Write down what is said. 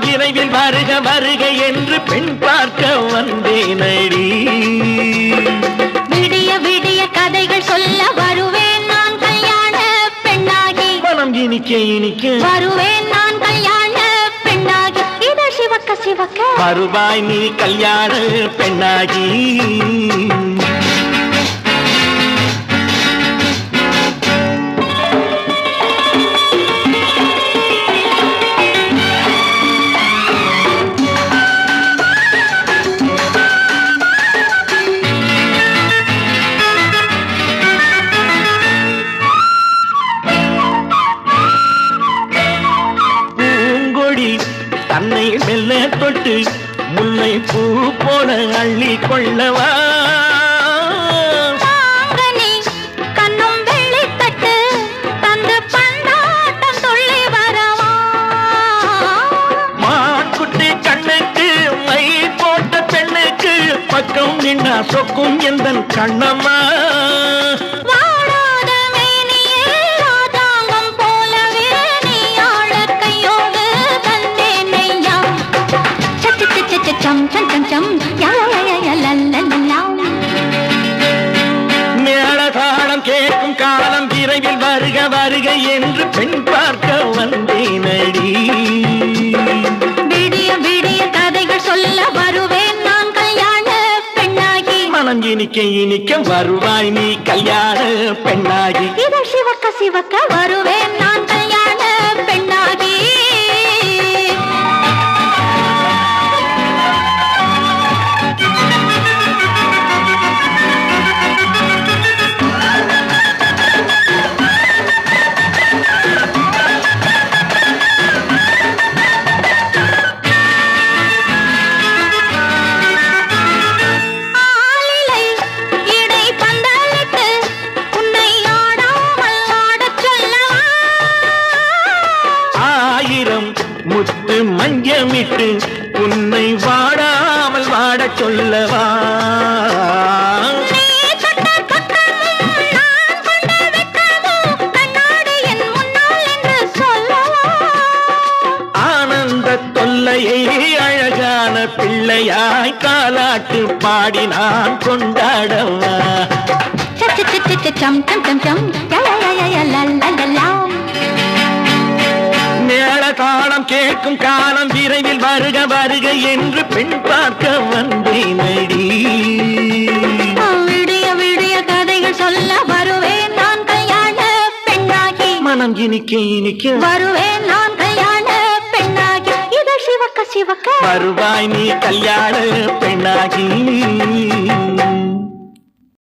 விரைவில் வருக வருக என்று பெண் பார்க்க வந்தேனடி விடிய விடிய கதைகள் சொல்ல வருவேன் நான் கல்யாண பெண்ணாகி. மனம் இனிக்க இனிக்க. வருவேன் நான் கல்யாண பெண்ணாகி. இது சிவக்க சிவக்க. வருவாய் நீ கல்யாண பெண்ணாகி. தன்னை மெல்ல தொட்டு முல்லை பூ போல அள்ளி கொள்ளவா? பக்கம் நின்னா சொக்கும் எந்த கண்ணம்மா? வருக என்று பெண் பார்க்க வந்தேனடி. விடிய விடிய கதைகள் சொல்ல வருவேன் நான் கல்யாண பெண்ணாகி. மனம் இனிக்க இனிக்க வருவாய் நீ கல்யாண பெண்ணாகி. இது சிவக்க சிவக்க வருவேன் நான் ஆயிரம் முத்து மஞ்சமிட்டு உன்னை வாடாமல் வாடச் சொல்லவா? நீ அழகான பிள்ளையாய் காலாட்டு பாடி நான் கொண்டாடவா? கேட்கும் காலம் விரைவில் வருக வருக என்று பெண் பார்க்க வந்தேனடி. விடிய விடிய கதைகள் சொல்ல வருவேன் நான் கல்யாண பெண்ணாகி. மனம் இனிக்க இனிக்க வருவேன் நான் கல்யாண பெண்ணாகி. இது சிவக்க சிவக்க. வருவாய் நீ கல்யாண பெண்ணாகி.